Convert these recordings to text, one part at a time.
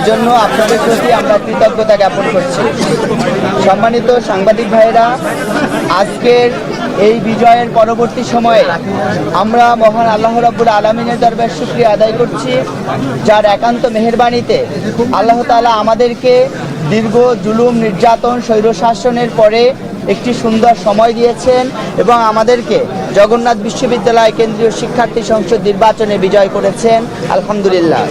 এজন্য আপনাদের প্রতি আমরা কৃতজ্ঞতা জ্ঞাপন করছি। সম্মানিত সাংবাদিক ভাইয়েরা, আজকের এই বিজয়ের পরবর্তী সময়ে আমরা মহান আল্লাহ রাব্বুল আলমিনের দরবার শুক্রিয়া আদায় করছি, যার একান্ত মেহেরবানিতে আল্লাহ তাআলা আমাদেরকে দীর্ঘ জুলুম, নির্যাতন, স্বৈরশাসনের পরে একটি সুন্দর সময় দিয়েছেন এবং আমাদেরকে জগন্নাথ বিশ্ববিদ্যালয় কেন্দ্রীয় শিক্ষার্থী সংসদ নির্বাচনে বিজয় করেছেন। আলহামদুলিল্লাহ।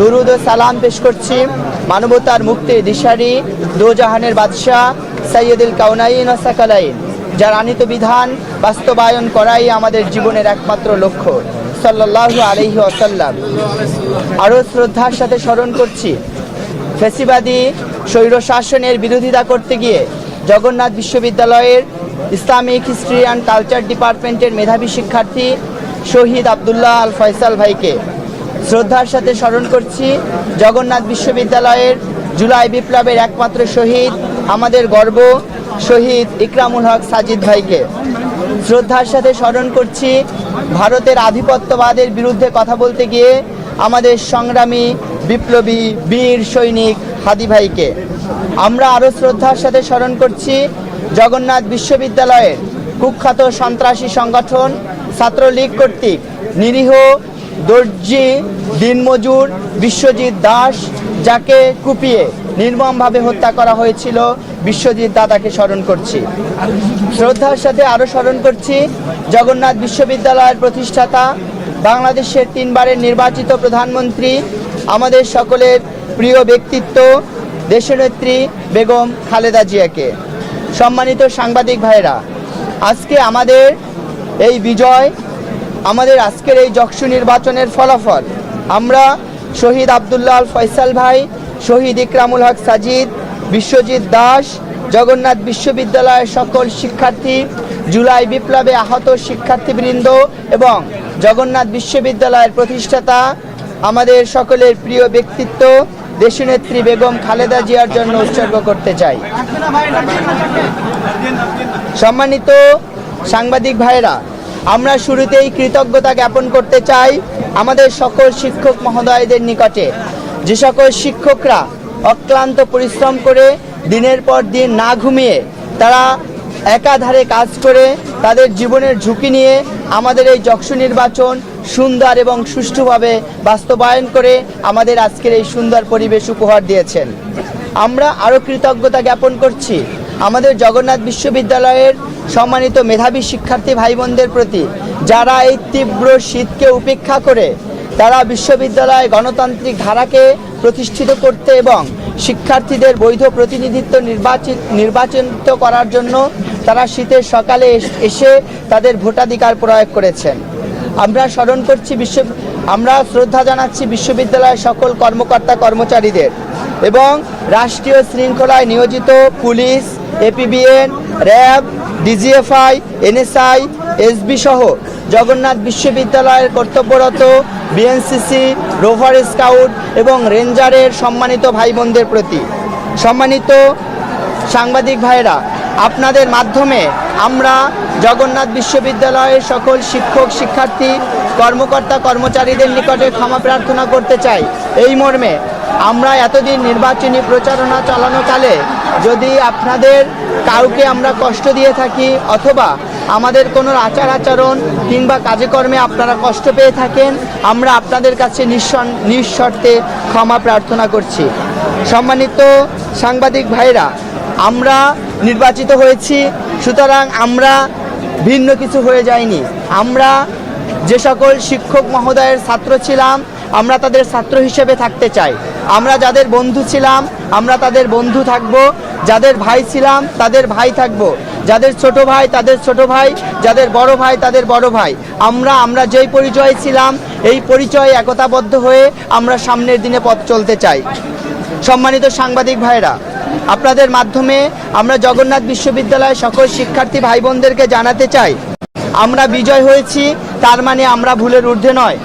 দুরুদ ও সালাম পেশ করছি। মানবতার মুক্তি দিশারি দোজাহানের বাদশাহ সৈয়দুল কাউনাইন ও সাকালাইন যার আনিত বিধান বাস্তবায়ন করাই আমাদের জীবনের একমাত্র লক্ষ্য। সাল্লাল্লাহু আলাইহি ওয়াসাল্লাম। আরও শ্রদ্ধার সাথে স্মরণ করছি ফেসিবাদী স্বৈরশাসনের বিরোধিতা করতে গিয়ে জগন্নাথ বিশ্ববিদ্যালয়ের ইসলামিক হিস্ট্রি অ্যান্ড কালচার ডিপার্টমেন্টের মেধাবী শিক্ষার্থী শহীদ আবদুল্লাহ আল ফয়সাল ভাইকে। শ্রদ্ধার সাথে স্মরণ করছি, জগন্নাথ বিশ্ববিদ্যালয়ের জুলাই বিপ্লবের একমাত্র শহীদ, আমাদের গর্ব, শহীদ ইকরামুল হক সাজিদ ভাইকে। শ্রদ্ধার সাথে স্মরণ করছি, ভারতের আধিপত্যবাদের বিরুদ্ধে কথা বলতে গিয়ে আমাদের সংগ্রামী, বিপ্লবী, বীর সৈনিক হাদি ভাইকে। আমরা আরও শ্রদ্ধার সাথে স্মরণ করছি জগন্নাথ বিশ্ববিদ্যালয়ের কুখ্যাত সন্ত্রাসী সংগঠন ছাত্রলীগ কর্তৃক নিরীহ দর্জি দিনমজুর বিশ্বজিৎ দাস, যাকে কুপিয়ে নির্মমভাবে হত্যা করা হয়েছিল, বিশ্বজিৎ দাদাকে স্মরণ করছি। শ্রদ্ধার সাথে আরও স্মরণ করছি, জগন্নাথ বিশ্ববিদ্যালয়ের প্রতিষ্ঠাতা, বাংলাদেশের তিনবারের নির্বাচিত প্রধানমন্ত্রী, আমাদের সকলের প্রিয় ব্যক্তিত্ব, দেশনেত্রী বেগম খালেদা জিয়াকে। সম্মানিত সাংবাদিক ভাইরা আজকে আমাদের এই বিজয়, আমাদের আজকের এই যক্ষু নির্বাচনের ফলাফল। আমরা শহীদ আবদুল্লাহ ফয়সাল ভাই, শহীদ ইকরামুল হক সাজিদ, বিশ্বজিৎ দাস, জগন্নাথ বিশ্ববিদ্যালয়ের সকল শিক্ষার্থী, জুলাই বিপ্লবে আহত শিক্ষার্থীবৃন্দ এবং জগন্নাথ বিশ্ববিদ্যালয়ের প্রতিষ্ঠাতা, আমাদের সকলের প্রিয় ব্যক্তিত্ব দেশনেত্রী বেগম খালেদা জিয়ার জন্য উৎসর্গ করতে চাই। সম্মানিত সাংবাদিক ভাইরা আমরা শুরুতেই কৃতজ্ঞতা জ্ঞাপন করতে চাই আমাদের সকল শিক্ষক মহোদয়দের নিকটে। যে সকল শিক্ষকরা অক্লান্ত পরিশ্রম করে দিনের পর দিন না ঘুমিয়ে তারা একাধারে কাজ করে, তাদের জীবনের ঝুঁকি নিয়ে আমাদের এই যক্ষু নির্বাচন সুন্দর এবং সুষ্ঠুভাবে বাস্তবায়ন করে আমাদের আজকের এই সুন্দর পরিবেশ উপহার দিয়েছেন। আমরা আরও কৃতজ্ঞতা জ্ঞাপন করছি আমাদের জগন্নাথ বিশ্ববিদ্যালয়ের সম্মানিত মেধাবী শিক্ষার্থী ভাই বোনদের প্রতি, যারা এই তীব্র শীতকে উপেক্ষা করে তারা বিশ্ববিদ্যালয়ে গণতান্ত্রিক ধারাকে প্রতিষ্ঠিত করতে এবং শিক্ষার্থীদের বৈধ প্রতিনিধিত্ব নির্বাচিত নির্বাচিত করার জন্য তারা শীতের সকালে এসে তাদের ভোটাধিকার প্রয়োগ করেছেন। আমরা স্মরণ করছি বিশ্ব, আমরা শ্রদ্ধা জানাচ্ছি বিশ্ববিদ্যালয়ের সকল কর্মকর্তা কর্মচারীদের এবং রাষ্ট্রীয় শৃঙ্খলায় নিয়োজিত police, APBN, RAB, DGFI, NSI, SB সহ জগন্নাথ বিশ্ববিদ্যালয়ের কর্তব্যরত বিএনসিসি, রোভার স্কাউট এবং রেঞ্জারের সম্মানিত ভাই বোনদের প্রতি সম্মানিত সাংবাদিক ভাইরা আপনাদের মাধ্যমে আমরা জগন্নাথ বিশ্ববিদ্যালয়ের সকল শিক্ষক, শিক্ষার্থী, কর্মকর্তা, কর্মচারীদের নিকটে ক্ষমা প্রার্থনা করতে চাই। এই মর্মে আমরা এতদিন নির্বাচনী প্রচারণা চালানোকালে যদি আপনাদের কাউকে আমরা কষ্ট দিয়ে থাকি অথবা আমাদের কোনো আচার আচরণ কিংবা কাজে কর্মে আপনারা কষ্ট পেয়ে থাকেন, আমরা আপনাদের কাছে নিঃশর্তে ক্ষমা প্রার্থনা করছি। সম্মানিত সাংবাদিক ভাইরা, আমরা নির্বাচিত হয়েছি, সুতরাং আমরা ভিন্ন কিছু হয়ে যায়নি আমরা যে সকল শিক্ষক মহোদয়ের ছাত্র ছিলাম, আমরা তাদের ছাত্র হিসেবে থাকতে চাই। আমরা যাদের বন্ধু ছিলাম, আমরা তাদের বন্ধু থাকব। যাদের ভাই ছিলাম, তাদের ভাই থাকব। যাদের ছোট ভাই, তাদের ছোট ভাই। যাদের বড় ভাই, তাদের বড় ভাই। আমরা আমরা যেই পরিচয় ছিলাম, এই পরিচয়ে একতাবদ্ধ হয়ে আমরা সামনের দিনে পথ চলতে চাই। সম্মানিত সাংবাদিক ভাইরা আপনাদের মাধ্যমে আমরা জগন্নাথ বিশ্ববিদ্যালয়ের সকল শিক্ষার্থী ভাই বোনদেরকে জানাতে চাই, আমরা বিজয় হয়েছি, তার মানে আমরা ভুলের ঊর্ধ্বে নয়।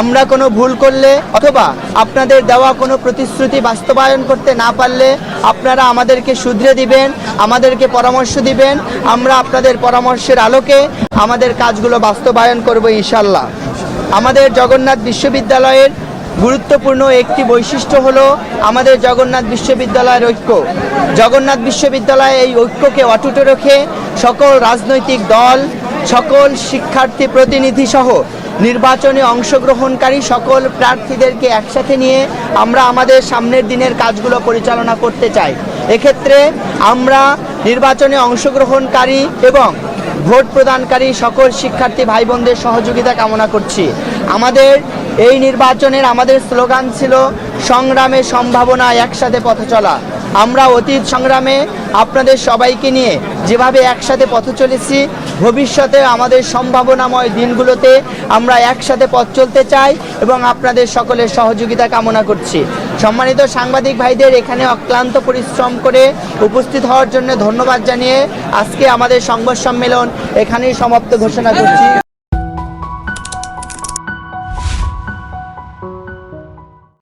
আমরা কোনো ভুল করলে অথবা আপনাদের দেওয়া কোনো প্রতিশ্রুতি বাস্তবায়ন করতে না পারলে আপনারা আমাদেরকে শুধরে দিবেন, আমাদেরকে পরামর্শ দিবেন, আমরা আপনাদের পরামর্শের আলোকে আমাদের কাজগুলো বাস্তবায়ন করব ইনশাল্লাহ আমাদের জগন্নাথ বিশ্ববিদ্যালয়ের গুরুত্বপূর্ণ একটি বৈশিষ্ট্য হলো আমাদের জগন্নাথ বিশ্ববিদ্যালয়ের ঐক্য। জগন্নাথ বিশ্ববিদ্যালয় এই ঐক্যকে অটুট রেখে সকল রাজনৈতিক দল, সকল শিক্ষার্থী প্রতিনিধি সহ নির্বাচনে অংশগ্রহণকারী সকল প্রার্থীদেরকে একসাথে নিয়ে আমরা আমাদের সামনের দিনের কাজগুলো পরিচালনা করতে চাই। এক্ষেত্রে আমরা নির্বাচনে অংশগ্রহণকারী এবং ভোট প্রদানকারী সকল শিক্ষার্থী ভাই বোনদের সহযোগিতা কামনা করছি। আমাদের এই নির্বাচনের আমাদের স্লোগান ছিল, সংগ্রামে সম্ভাবনা একসাথে পথ চলা। আমরা অতীত সংগ্রামে আপনাদের সবাইকে নিয়ে যেভাবে একসাথে পথ চলেছি, ভবিষ্যতে আমাদের সম্ভাবনাময় দিনগুলোতে আমরা একসাথে পথ চলতে চাই এবং আপনাদের সকলের সহযোগিতা কামনা করছি। সম্মানিত সাংবাদিক ভাইদের, এখানে অক্লান্ত পরিশ্রম করে উপস্থিত হওয়ার জন্য ধন্যবাদ জানিয়ে আজকে আমাদের সংবাদ সম্মেলন এখানেই সমাপ্ত ঘোষণা করছি।